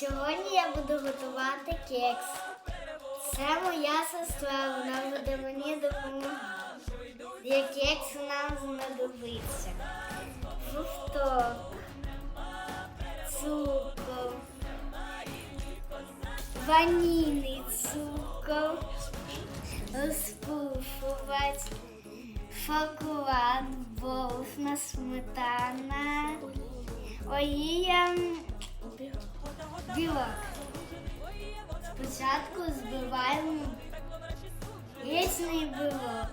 Сьогодні я буду готувати кекс. Це моя сестра, вона буде мені допомагати. Для кексу нам знадобиться жовток, цукор, ванільний цукор, розпушувач, шоколад, борошна, сметана, олія, білок. Спочатку збиваємо яєчний білок.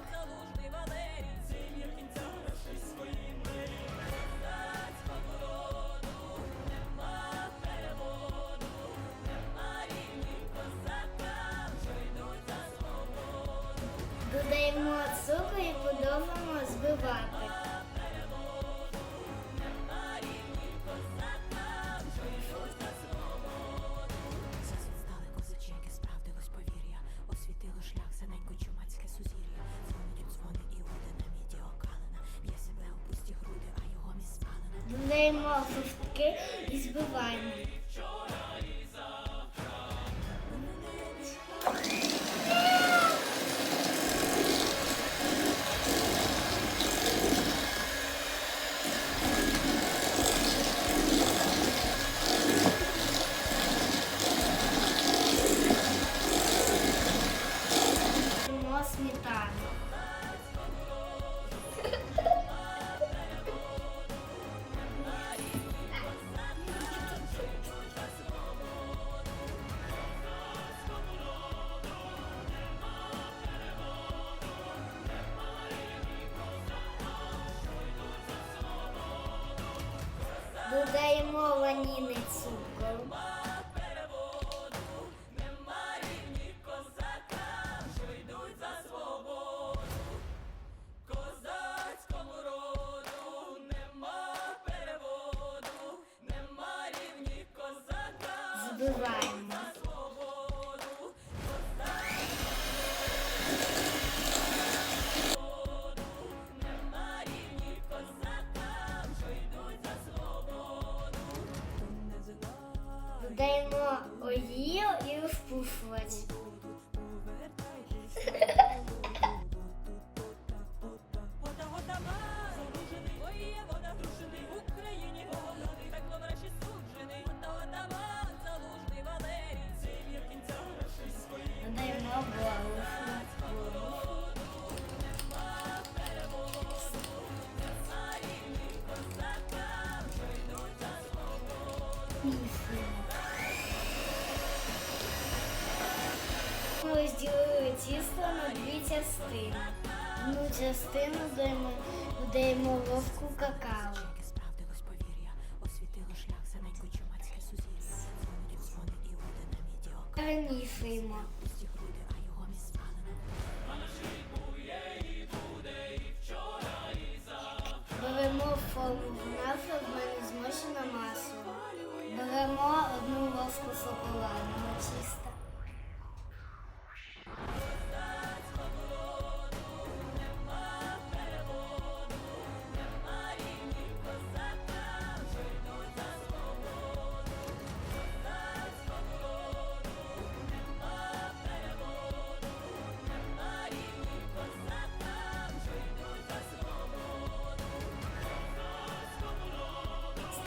Додаємо цукор і продовжуємо спалена. Додаємо і збиваємо. Додаємо не цукор. Збиваємо. Додаємо олію і розпушувач. Вода, розділили тісто на дві частини. Одну частину даємо, даємо ложку какао. Справдилось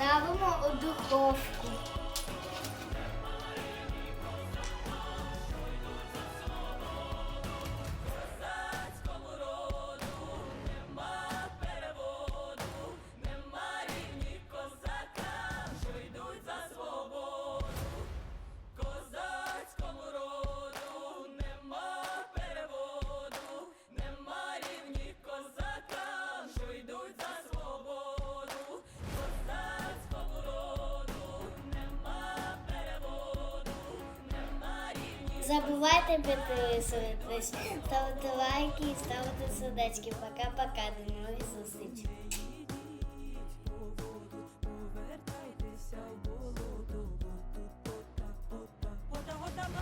Ставимо у духовку. Забувайте підписуватись, ставити лайки і ставити сердечки. Пока-пока, до нових.